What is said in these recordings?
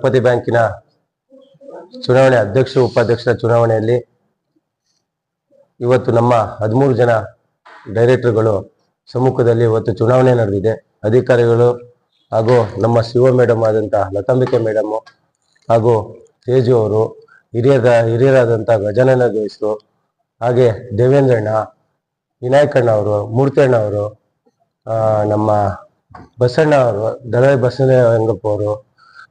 ಗಣಪತಿ ಬ್ಯಾಂಕಿನ ಚುನಾವಣೆ ಅಧ್ಯಕ್ಷ, ಉಪಾಧ್ಯಕ್ಷರ ಚುನಾವಣೆಯಲ್ಲಿ ಇವತ್ತು ನಮ್ಮ ಹದಿಮೂರು ಜನ ಡೈರೆಕ್ಟರ್ಗಳು ಸಮ್ಮುಖದಲ್ಲಿ ಇವತ್ತು ಚುನಾವಣೆ ನಡೆದಿದೆ. ಅಧಿಕಾರಿಗಳು ಹಾಗೂ ನಮ್ಮ ಶಿವ ಮೇಡಮ್ ಆದಂಥ ಲತಾಂಬಿಕೆ ಮೇಡಮ್ ಹಾಗೂ ತೇಜು ಅವರು ಹಿರಿಯದ ಹಿರಿಯರಾದಂಥ ಗಜಾನನ ಜೋಯಿಸರು ಹಾಗೆ ದೇವೇಂದ್ರಣ್ಣ ವಿನಾಯಕಣ್ಣ ಅವರು ಮೂರ್ತಿಯಣ್ಣ ಅವರು ನಮ್ಮ ಬಸಣ್ಣ ಅವರು ದಳವಾಯಿ ರಂಗಪ್ಪ ಅವರು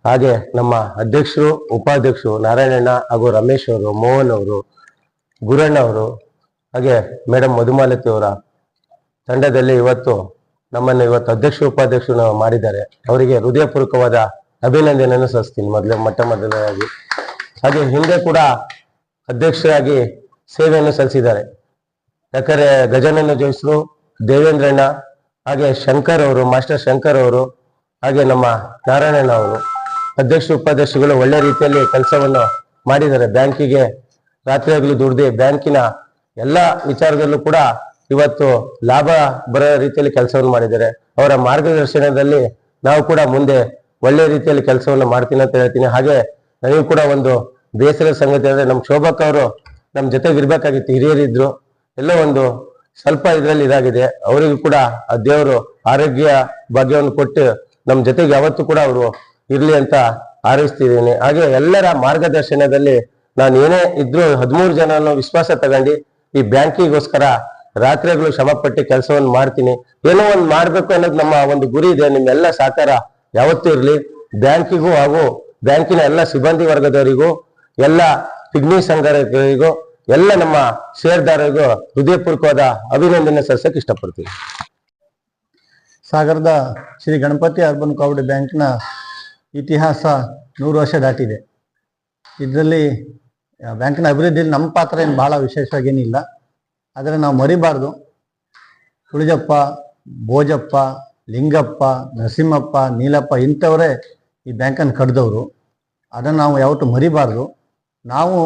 ಹಾಗೆ ನಮ್ಮ ಅಧ್ಯಕ್ಷರು, ಉಪಾಧ್ಯಕ್ಷರು ನಾರಾಯಣಣ್ಣ ಹಾಗೂ ರಮೇಶ್ ಅವರು, ಮೋಹನ್ ಅವರು, ಗುರಣ್ಣ ಅವರು, ಹಾಗೆ ಮೇಡಮ್ ಮಧುಮಾಲತಿ ಅವರ ತಂಡದಲ್ಲಿ ಇವತ್ತು ನಮ್ಮನ್ನು ಇವತ್ತು ಅಧ್ಯಕ್ಷ ಉಪಾಧ್ಯಕ್ಷರು ಮಾಡಿದ್ದಾರೆ. ಅವರಿಗೆ ಹೃದಯಪೂರ್ವಕವಾದ ಅಭಿನಂದನೆಯನ್ನು ಸಲ್ಲಿಸ್ತೀನಿ ಮೊದಲೇ, ಮೊಟ್ಟ ಮೊದಲಾಗಿ ಹಾಗೆ ಹಿಂದೆ ಕೂಡ ಅಧ್ಯಕ್ಷರಾಗಿ ಸೇವೆಯನ್ನು ಸಲ್ಲಿಸಿದ್ದಾರೆ. ಯಾಕಂದ್ರೆ ಗಜಾನನ ಜೋಯಿಸರು ದೇವೇಂದ್ರಣ್ಣ, ಹಾಗೆ ಶಂಕರ್ ಅವರು, ಮಾಸ್ಟರ್ ಶಂಕರ್ ಅವರು, ಹಾಗೆ ನಮ್ಮ ನಾರಾಯಣಣ್ಣ ಅವರು. ಅಧ್ಯಕ್ಷ, ಉಪಾಧ್ಯಕ್ಷಗಳು ಒಳ್ಳೆ ರೀತಿಯಲ್ಲಿ ಕೆಲಸವನ್ನು ಮಾಡಿದ್ದಾರೆ. ಬ್ಯಾಂಕಿಗೆ ರಾತ್ರಿ ಹಗಲು ದುಡ್ದು ಬ್ಯಾಂಕಿನ ಎಲ್ಲ ವಿಚಾರದಲ್ಲೂ ಕೂಡ ಇವತ್ತು ಲಾಭ ಬರೋ ರೀತಿಯಲ್ಲಿ ಕೆಲಸವನ್ನು ಮಾಡಿದ್ದಾರೆ. ಅವರ ಮಾರ್ಗದರ್ಶನದಲ್ಲಿ ನಾವು ಕೂಡ ಮುಂದೆ ಒಳ್ಳೆ ರೀತಿಯಲ್ಲಿ ಕೆಲಸವನ್ನು ಮಾಡ್ತೀನಿ ಅಂತ ಹೇಳ್ತೀನಿ. ಹಾಗೆ ನನಗೂ ಕೂಡ ಒಂದು ಬೇಸರದ ಸಂಗತಿ ಅಂದ್ರೆ ನಮ್ಮ ಶೋಭಕ್ ಅವರು ನಮ್ಮ ಜೊತೆಗೆ ಇರ್ಬೇಕಾಗಿತ್ತು. ಹಿರಿಯರಿದ್ರು ಎಲ್ಲ ಒಂದು ಸ್ವಲ್ಪ ಇದರಲ್ಲಿ ಇದಾಗಿದೆ. ಅವರಿಗೂ ಕೂಡ ಆ ದೇವರು ಆರೋಗ್ಯ ಭಾಗ್ಯವನ್ನು ಕೊಟ್ಟು ನಮ್ಮ ಜೊತೆಗೆ ಯಾವತ್ತೂ ಕೂಡ ಅವರು ಇರ್ಲಿ ಅಂತ ಹಾರೈಸ್ತಿದ್ದೀನಿ. ಹಾಗೆ ಎಲ್ಲರ ಮಾರ್ಗದರ್ಶನದಲ್ಲಿ ನಾನು ಏನೇ ಇದ್ರೂ ಹದಿಮೂರು ಜನನ ವಿಶ್ವಾಸ ತಗೊಂಡು ಈ ಬ್ಯಾಂಕಿಗೋಸ್ಕರ ರಾತ್ರಿಗಳು ಶ್ರಮಪಟ್ಟು ಕೆಲಸವನ್ನು ಮಾಡ್ತೀನಿ. ಏನೋ ಒಂದು ಮಾಡಬೇಕು ಅನ್ನೋದು ನಮ್ಮ ಒಂದು ಗುರಿ ಇದೆ. ನಿಮ್ಮೆಲ್ಲ ಸಹಕಾರ ಯಾವತ್ತೂ ಇರಲಿ. ಬ್ಯಾಂಕಿಗೂ ಹಾಗೂ ಬ್ಯಾಂಕಿನ ಎಲ್ಲ ಸಿಬ್ಬಂದಿ ವರ್ಗದವರಿಗೂ, ಎಲ್ಲ ಪಿಗ್ನಿ ಸಂಘರಿಗೂ ಎಲ್ಲ ನಮ್ಮ ಷೇರ್ದಾರರಿಗೂ ಹೃದಯಪೂರ್ವಕವಾದ ಅಭಿನಂದನೆ ಸಲ್ಲಿಸಕ್ಕೆ ಇಷ್ಟಪಡ್ತೀನಿ. ಸಾಗರದ ಶ್ರೀ ಗಣಪತಿ ಅರ್ಬನ್ ಕೋಆಪರೇಟಿವ್ ಬ್ಯಾಂಕ್ನ ಇತಿಹಾಸ ನೂರು ವರ್ಷ ದಾಟಿದೆ. ಇದರಲ್ಲಿ ಬ್ಯಾಂಕಿನ ಅಭಿವೃದ್ಧಿಯಲ್ಲಿ ನಮ್ಮ ಪಾತ್ರ ಏನು ಬಹಳ ವಿಶೇಷವಾಗಿ ಏನಿಲ್ಲ ಆದರೆ ನಾವು ಮರಿಬಾರ್ದು. ತುಳಿಜಪ್ಪ ಭೋಜಪ್ಪ, ಲಿಂಗಪ್ಪ, ನರಸಿಂಹಪ್ಪ, ನೀಲಪ್ಪ ಇಂಥವರೇ ಈ ಬ್ಯಾಂಕನ್ನು ಕಡ್ದವರು. ಅದನ್ನು ನಾವು ಯಾವತ್ತೂ ಮರಿಬಾರ್ದು. ನಾವು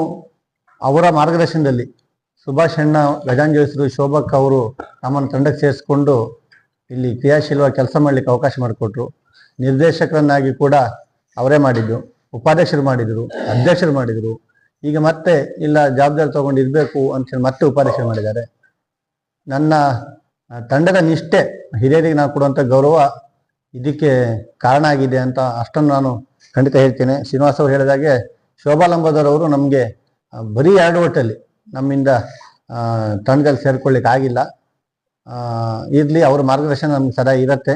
ಅವರ ಮಾರ್ಗದರ್ಶನದಲ್ಲಿ ಸುಭಾಷ್ ಅಣ್ಣ ಗಜಾನ್ ಜೋಯಿಸರು ಶೋಭಕ್ ಅವರು ನಮ್ಮನ್ನು ತಂಡಕ್ಕೆ ಸೇರಿಸ್ಕೊಂಡು ಇಲ್ಲಿ ಕ್ರಿಯಾಶೀಲವಾಗಿ ಕೆಲಸ ಮಾಡಲಿಕ್ಕೆ ಅವಕಾಶ ಮಾಡಿಕೊಟ್ರು. ನಿರ್ದೇಶಕರನ್ನಾಗಿ ಕೂಡ ಅವರೇ ಮಾಡಿದ್ದು, ಉಪಾಧ್ಯಕ್ಷರು ಮಾಡಿದರು, ಅಧ್ಯಕ್ಷರು ಮಾಡಿದರು. ಈಗ ಮತ್ತೆ, ಇಲ್ಲ, ಜವಾಬ್ದಾರಿ ತಗೊಂಡು ಇರಬೇಕು ಅಂತೇಳಿ ಮತ್ತೆ ಉಪಾಧ್ಯಕ್ಷರು ಮಾಡಿದ್ದಾರೆ. ನನ್ನ ತಂಡದ ನಿಷ್ಠೆ, ಹಿರಿಯರಿಗೆ ನಾನು ಕೊಡುವಂಥ ಗೌರವ ಇದಕ್ಕೆ ಕಾರಣ ಆಗಿದೆ ಅಂತ ಅಷ್ಟನ್ನು ನಾನು ಖಂಡಿತ ಹೇಳ್ತೇನೆ. ಶ್ರೀನಿವಾಸ್ ಅವರು ಹೇಳಿದಾಗೆ ಶೋಭಾ ಲಂಬೋದರ್ ಅವರು ನಮಗೆ ಬರೀ ಎರಡು ಒಟ್ಟಲ್ಲಿ ನಮ್ಮಿಂದ ತಂಡದಲ್ಲಿ ಸೇರ್ಕೊಳ್ಳಿಕ್ಕೆ ಆಗಿಲ್ಲ ಇರಲಿ, ಅವ್ರ ಮಾರ್ಗದರ್ಶನ ನಮ್ಗೆ ಸದಾ ಇರತ್ತೆ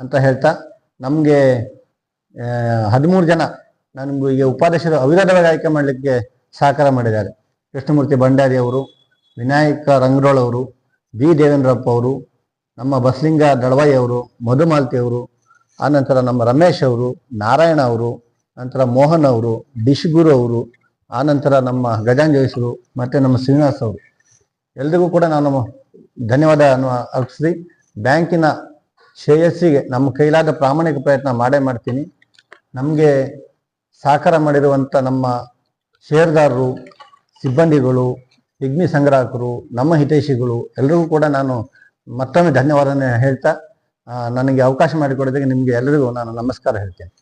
ಅಂತ ಹೇಳ್ತಾ ನಮಗೆ ಹದಿಮೂರು ಜನ ನಮಗೆ ಉಪಾಧ್ಯಕ್ಷರು ಅವಿರೋಧವಾಗಿ ಆಯ್ಕೆ ಮಾಡಲಿಕ್ಕೆ ಸಹಕಾರ ಮಾಡಿದ್ದಾರೆ. ಕೃಷ್ಣಮೂರ್ತಿ ಭಂಡಾರಿ ಅವರು, ವಿನಾಯಕ ರಂಗರೋಳ್ ಅವರು, ಬಿ. ದೇವೇಂದ್ರಪ್ಪ ಅವರು, ನಮ್ಮ ಬಸಲಿಂಗ ದಳವಾಯಿ ಅವರು, ಮಧುಮಾಲ್ತಿ ಅವರು ಆನಂತರ ನಮ್ಮ ರಮೇಶ್ ಅವರು, ನಾರಾಯಣ ಅವರು, ನಂತರ ಮೋಹನ್ ಅವರು, ಡಿಶ್ ಗುರು ಅವರು ಆನಂತರ ನಮ್ಮ ಗಜಾನ್ ಜೋಯಿಸರು ಮತ್ತು ನಮ್ಮ ಶ್ರೀನಿವಾಸ್ ಅವರು. ಎಲ್ರಿಗೂ ಕೂಡ ನಾನು ಧನ್ಯವಾದ ಅರ್ಪಿಸಿ ಬ್ಯಾಂಕಿನ ಶ್ರೇಯಸ್ಸಿಗೆ ನಮ್ಮ ಕೈಲಾದ ಪ್ರಾಮಾಣಿಕ ಪ್ರಯತ್ನ ಮಾಡೇ ಮಾಡ್ತೀನಿ. ನಮಗೆ ಸಹಕಾರ ಮಾಡಿರುವಂಥ ನಮ್ಮ ಷೇರ್ದಾರರು, ಸಿಬ್ಬಂದಿಗಳು ಪಿಗ್ಮಿ ಸಂಗ್ರಾಹಕರು, ನಮ್ಮ ಹಿತೈಷಿಗಳು ಎಲ್ರಿಗೂ ಕೂಡ ನಾನು ಮತ್ತೊಮ್ಮೆ ಧನ್ಯವಾದ ಹೇಳ್ತಾ ನನಗೆ ಅವಕಾಶ ಮಾಡಿಕೊಡೋದಕ್ಕೆ ನಿಮಗೆ ಎಲ್ಲರಿಗೂ ನಾನು ನಮಸ್ಕಾರ ಹೇಳ್ತೇನೆ.